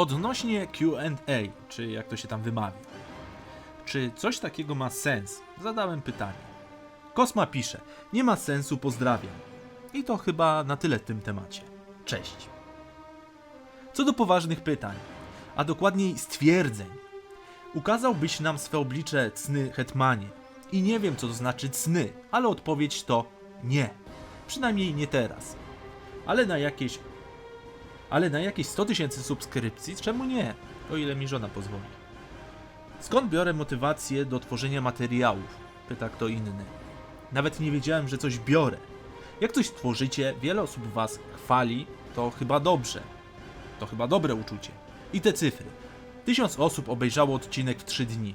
Odnośnie QA, czy jak to się tam wymawia. Czy coś takiego ma sens? Zadałem pytanie. Kosma pisze: Nie ma sensu, pozdrawiam. I to chyba na tyle w tym temacie. Cześć. Co do poważnych pytań, a dokładniej stwierdzeń. Ukazałbyś nam swe oblicze cny hetmanie. I nie wiem, co to znaczy cny, ale odpowiedź to nie. Przynajmniej nie teraz. Ale na jakieś. Ale na jakieś 100 tysięcy subskrypcji, czemu nie? O ile mi żona pozwoli. Skąd biorę motywację do tworzenia materiałów? Pyta kto inny. Nawet nie wiedziałem, że coś biorę. Jak coś tworzycie, wiele osób was chwali, to chyba dobrze. To chyba dobre uczucie. I te cyfry. Tysiąc osób obejrzało odcinek w 3 dni.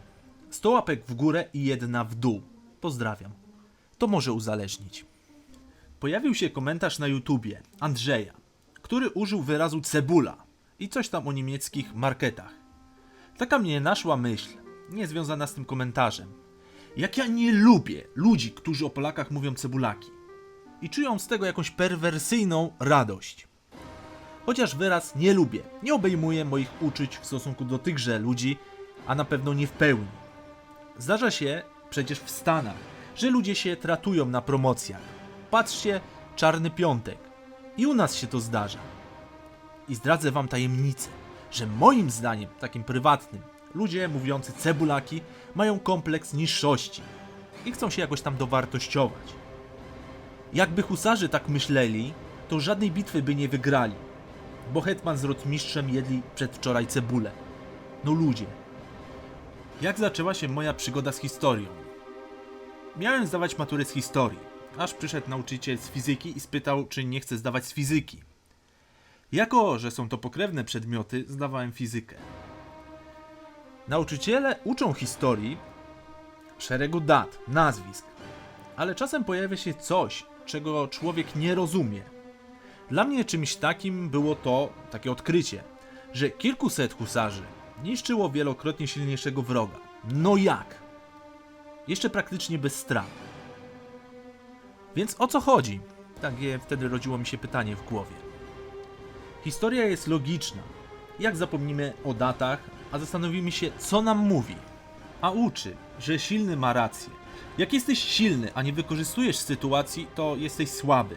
100 łapek w górę i jedna w dół. Pozdrawiam. To może uzależnić. Pojawił się komentarz na YouTubie Andrzeja, który użył wyrazu cebula i coś tam o niemieckich marketach. Taka mnie naszła myśl, nie związana z tym komentarzem. Jak ja nie lubię ludzi, którzy o Polakach mówią cebulaki i czują z tego jakąś perwersyjną radość. Chociaż wyraz nie lubię, nie obejmuje moich uczuć w stosunku do tychże ludzi, a na pewno nie w pełni. Zdarza się przecież w Stanach, że ludzie się tratują na promocjach. Patrzcie, Czarny Piątek. I u nas się to zdarza. I zdradzę wam tajemnicę, że moim zdaniem, takim prywatnym, ludzie mówiący cebulaki mają kompleks niższości i chcą się jakoś tam dowartościować. Jakby husarzy tak myśleli, to żadnej bitwy by nie wygrali, bo hetman z rotmistrzem jedli przedwczoraj cebulę. No ludzie. Jak zaczęła się moja przygoda z historią? Miałem zdawać maturę z historii, aż przyszedł nauczyciel z fizyki i spytał, czy nie chcę zdawać z fizyki. Jako, że są to pokrewne przedmioty, zdawałem fizykę. Nauczyciele uczą historii szeregu dat, nazwisk, ale czasem pojawia się coś, czego człowiek nie rozumie. Dla mnie czymś takim było to takie odkrycie, że kilkuset husarzy niszczyło wielokrotnie silniejszego wroga. No jak? Jeszcze praktycznie bez strat. Więc o co chodzi? Takie wtedy rodziło mi się pytanie w głowie. Historia jest logiczna. Jak zapomnimy o datach, a zastanowimy się, co nam mówi. A uczy, że silny ma rację. Jak jesteś silny, a nie wykorzystujesz sytuacji, to jesteś słaby.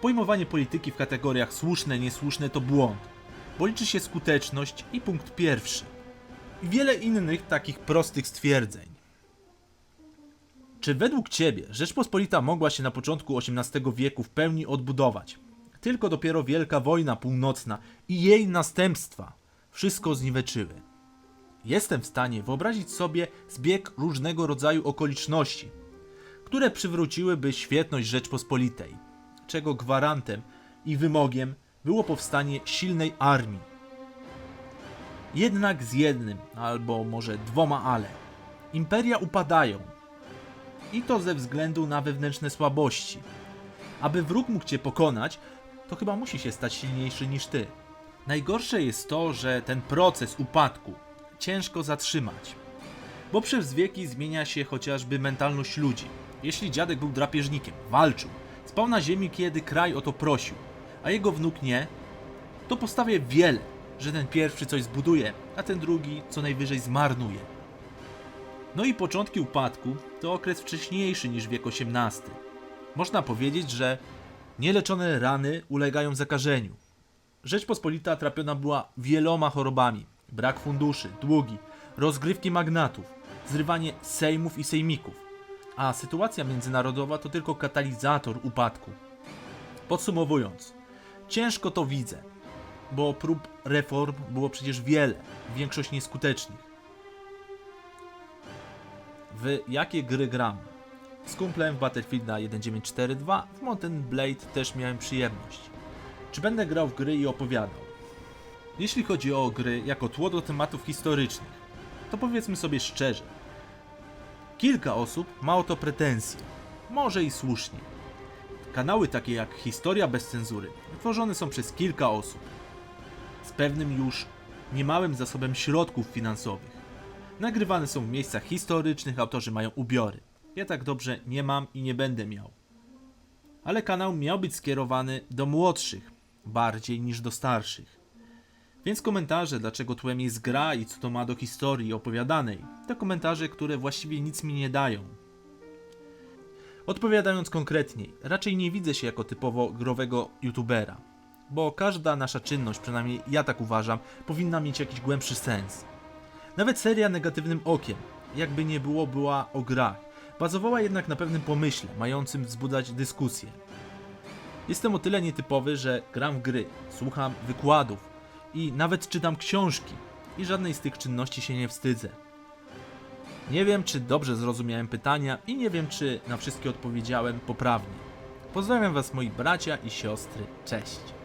Pojmowanie polityki w kategoriach słuszne, niesłuszne to błąd, bo liczy się skuteczność i punkt pierwszy. I wiele innych takich prostych stwierdzeń. Czy według Ciebie Rzeczpospolita mogła się na początku XVIII wieku w pełni odbudować? Tylko dopiero Wielka Wojna Północna i jej następstwa wszystko zniweczyły. Jestem w stanie wyobrazić sobie zbieg różnego rodzaju okoliczności, które przywróciłyby świetność Rzeczpospolitej, czego gwarantem i wymogiem było powstanie silnej armii. Jednak z jednym, albo może dwoma ale. Imperia upadają, i to ze względu na wewnętrzne słabości. Aby wróg mógł cię pokonać, to chyba musi się stać silniejszy niż ty. Najgorsze jest to, że ten proces upadku ciężko zatrzymać. Bo przez wieki zmienia się chociażby mentalność ludzi. Jeśli dziadek był drapieżnikiem, walczył, spał na ziemi, kiedy kraj o to prosił, a jego wnuk nie, to postawia wiele, że ten pierwszy coś zbuduje, a ten drugi co najwyżej zmarnuje. No i początki upadku to okres wcześniejszy niż wiek XVIII. Można powiedzieć, że nieleczone rany ulegają zakażeniu. Rzeczpospolita trapiona była wieloma chorobami. Brak funduszy, długi, rozgrywki magnatów, zrywanie sejmów i sejmików. A sytuacja międzynarodowa to tylko katalizator upadku. Podsumowując, ciężko to widzę, bo prób reform było przecież wiele, większość nieskutecznych. W jakie gry gram? Z kumplem w Battlefielda 1942, w Mountain Blade też miałem przyjemność. Czy będę grał w gry i opowiadał? Jeśli chodzi o gry jako tło do tematów historycznych, to powiedzmy sobie szczerze. Kilka osób ma o to pretensje. Może i słusznie. Kanały takie jak Historia bez cenzury tworzone są przez kilka osób. Z pewnym już niemałym zasobem środków finansowych. Nagrywane są w miejscach historycznych, autorzy mają ubiory. Ja tak dobrze nie mam i nie będę miał. Ale kanał miał być skierowany do młodszych, bardziej niż do starszych. Więc komentarze, dlaczego tłem jest gra i co to ma do historii opowiadanej, to komentarze, które właściwie nic mi nie dają. Odpowiadając konkretniej, raczej nie widzę się jako typowo growego youtubera, bo każda nasza czynność, przynajmniej ja tak uważam, powinna mieć jakiś głębszy sens. Nawet seria negatywnym okiem, jakby nie było, była o grach, bazowała jednak na pewnym pomyśle, mającym wzbudzać dyskusję. Jestem o tyle nietypowy, że gram w gry, słucham wykładów i nawet czytam książki i żadnej z tych czynności się nie wstydzę. Nie wiem, czy dobrze zrozumiałem pytania i nie wiem, czy na wszystkie odpowiedziałem poprawnie. Pozdrawiam Was moi bracia i siostry. Cześć.